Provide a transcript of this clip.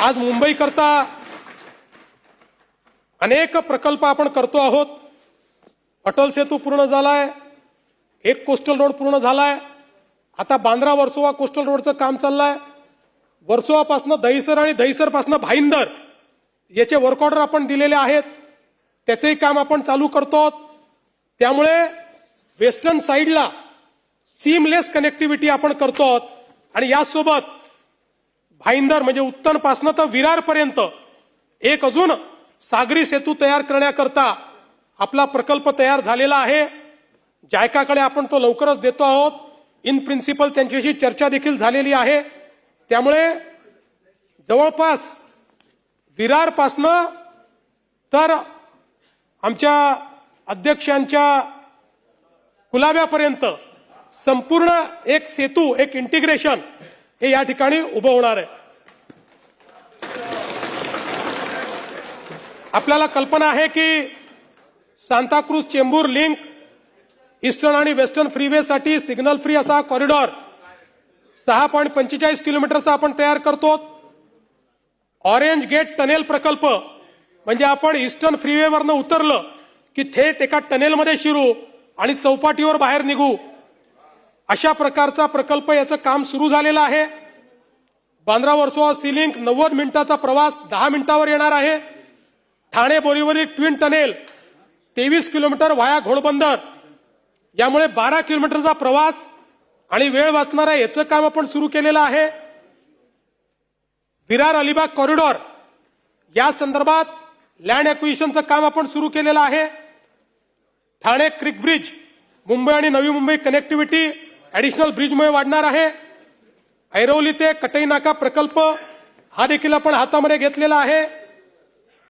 आज मुंबई करता अनेक प्रकल्प आपण करतो आहोत. अटल सेतू पूर्ण झालाय. एक कोस्टल रोड पूर्ण झालाय. आता बांद्रा वर्सोवा कोस्टल रोडचं काम चाललंय. वर्सोवापासनं दहिसर आणि दहिसरपासनं भाईंदर याचे वर्क ऑर्डर आपण दिलेले आहेत. त्याचंही काम आपण चालू करतो त्यामुळे वेस्टर्न साईडला सीमलेस कनेक्टिव्हिटी आपण करतो आणि यासोबत भाईंदर म्हणजे उत्तनपासनं तर विरारपर्यंत. एक अजून सागरी सेतू तयार करण्याकरता आपला प्रकल्प तयार झालेला आहे. जायकाकडे आपण तो लवकरच देतो आहोत. इन प्रिन्सिपल त्यांच्याशी चर्चा देखील झालेली आहे. त्यामुळे जवळपास विरारपासनं तर आमच्या अध्यक्षांच्या कुलाब्यापर्यंत संपूर्ण एक सेतू एक इंटिग्रेशन हे या ठिकाणी उभं होणार आहे. आपल्याला कल्पना आहे की सांताक्रूज चेंबूर लिंक ईस्टर्न आणि वेस्टर्न फ्रीवेसाठी सिग्नल फ्री असा कॉरिडॉर सहा पॉईंट पंचेचाळीस किलोमीटरचा आपण तयार करतो. ऑरेंज गेट टनेल प्रकल्प म्हणजे आपण ईस्टर्न फ्रीवेवरनं उतरलं की थेट एका टनेलमध्ये शिरू आणि चौपाटीवर बाहेर निघू. अशा प्रकारचा प्रकल्प याचं काम सुरू झालेलं आहे. बांद्रा वर्सोवा सिलिंक नव्वद मिनिटाचा प्रवास दहा मिनिटावर येणार आहे. ठाणे बोरीवली ट्विन टनेल तेवीस किलोमीटर व्हाया घोडबंदर. यामुळे बारा किलोमीटरचा प्रवास आणि वेळ वाचणार आहे याचं काम आपण सुरू केलेलं आहे. विरार अलिबाग कॉरिडॉर. या संदर्भात लँड ॲक्विशनचं काम आपण सुरू केलेलं आहे. ठाणे क्रिक ब्रिज मुंबई आणि नवी मुंबई कनेक्टिव्हिटी ऍडिशनल ब्रिजमुळे वाढणार आहे. ऐरोली ते कटई नाका प्रकल्प हा देखील आपण हातामध्ये घेतलेला आहे.